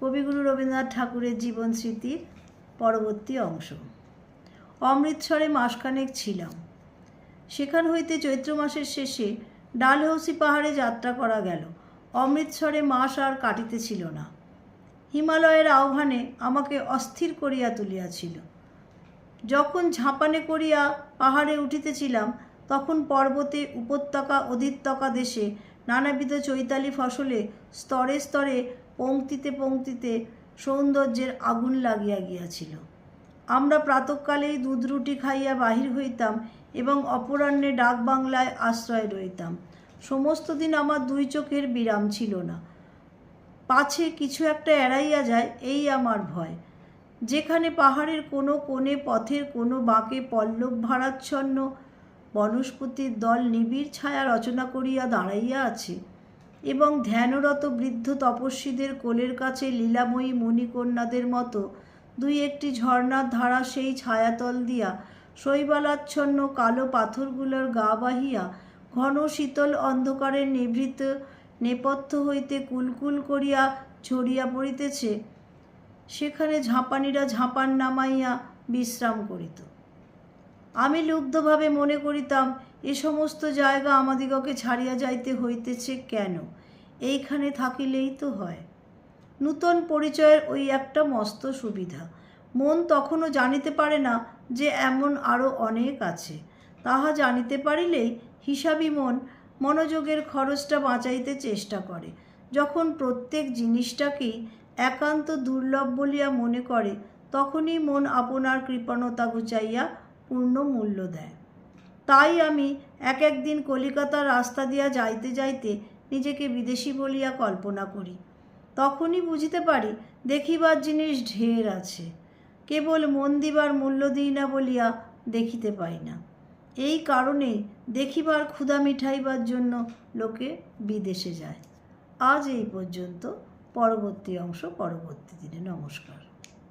কবিগুরু রবীন্দ্রনাথ ঠাকুরের জীবন স্মৃতির পরবর্তী অংশ। অমৃতসরে মাসখানেক ছিলাম। সেখান হইতে চৈত্র মাসের শেষে ডালহৌসি পাহাড়ে যাত্রা করা গেল। অমৃতসরে মাস আর কাটিতেছিল না। হিমালয়ের আহ্বানে আমাকে অস্থির করিয়া তুলিয়াছিল। যখন ঝাঁপানে করিয়া পাহাড়ে উঠিতেছিলাম, তখন পর্বতে উপত্যকা অধিত্যকা দেশে নানাবিধ চৈতালি ফসলে স্তরে স্তরে পংক্তিতে পংক্তিতে সৌন্দর্যের আগুন লাগিয়া গিয়াছিল। আমরা প্রাতকালেই দুধ রুটি খাইয়া বাহির হইতাম এবং অপরাহ্নে ডাক বাংলায় আশ্রয় রইতাম সমস্ত দিন আমার দুই চোখের বিরাম ছিল না। পাছে কিছু একটা এড়াইয়া যায়, এই আমার ভয়। যেখানে পাহাড়ের কোনো কোণে, পথের কোনো বাঁকে পল্লব ভারাচ্ছন্ন বনস্পতির দল নিবিড় ছায়া রচনা করিয়া দাঁড়াইয়া আছে এবং ধ্যানরত বৃদ্ধ তপস্বীদের কোলের কাছে লীলাময়ী মণিকন্যাদের মতো দুই একটি ঝর্ণার ধারা সেই ছায়াতল দিয়া শৈবালাচ্ছন্ন কালো পাথরগুলোর গা বাহিয়া ঘন শীতল অন্ধকারের নিভৃত নেপথ্য হইতে কুলকুল করিয়া ছড়িয়া পড়িতেছে, সেখানে ঝাঁপানিরা ঝাঁপান নামাইয়া বিশ্রাম করিত। আমি লুব্ধভাবে মনে করিতাম এ সমস্ত জায়গা আমাদিগকে ছাড়িয়া যাইতে হইতেছে কেন? এইখানে থাকিলেই তো হয়। নূতন পরিচয়ের ওই একটা মস্ত সুবিধা। মন তখনও জানিতে পারে না যে এমন আরও অনেক আছে। তাহা জানিতে পারিলেই হিসাবি মন মনোযোগের খরচটা বাঁচাইতে চেষ্টা করে। যখন প্রত্যেক জিনিসটাকেই একান্ত দুর্লভ বলিয়া মনে করে, তখনই মন আপনার কৃপণতা ঘুচাইয়া পূর্ণ মূল্য দেয়। তাই আমি এক একদিন কলিকাতার রাস্তা দিয়া যাইতে যাইতে নিজেকে বিদেশি বলিয়া কল্পনা করি। তখনই বুঝিতে পারি দেখিবার জিনিস ঢের আছে। কেবল মন দিবার মূল্য দিই না বলিয়া দেখিতে পাই না। এই কারণে দেখিবার ক্ষুধা মিঠাইবার জন্য লোকে বিদেশে যায়। আজ এই পর্যন্ত। পরবর্তী অংশ, পরবর্তী দিনে। নমস্কার।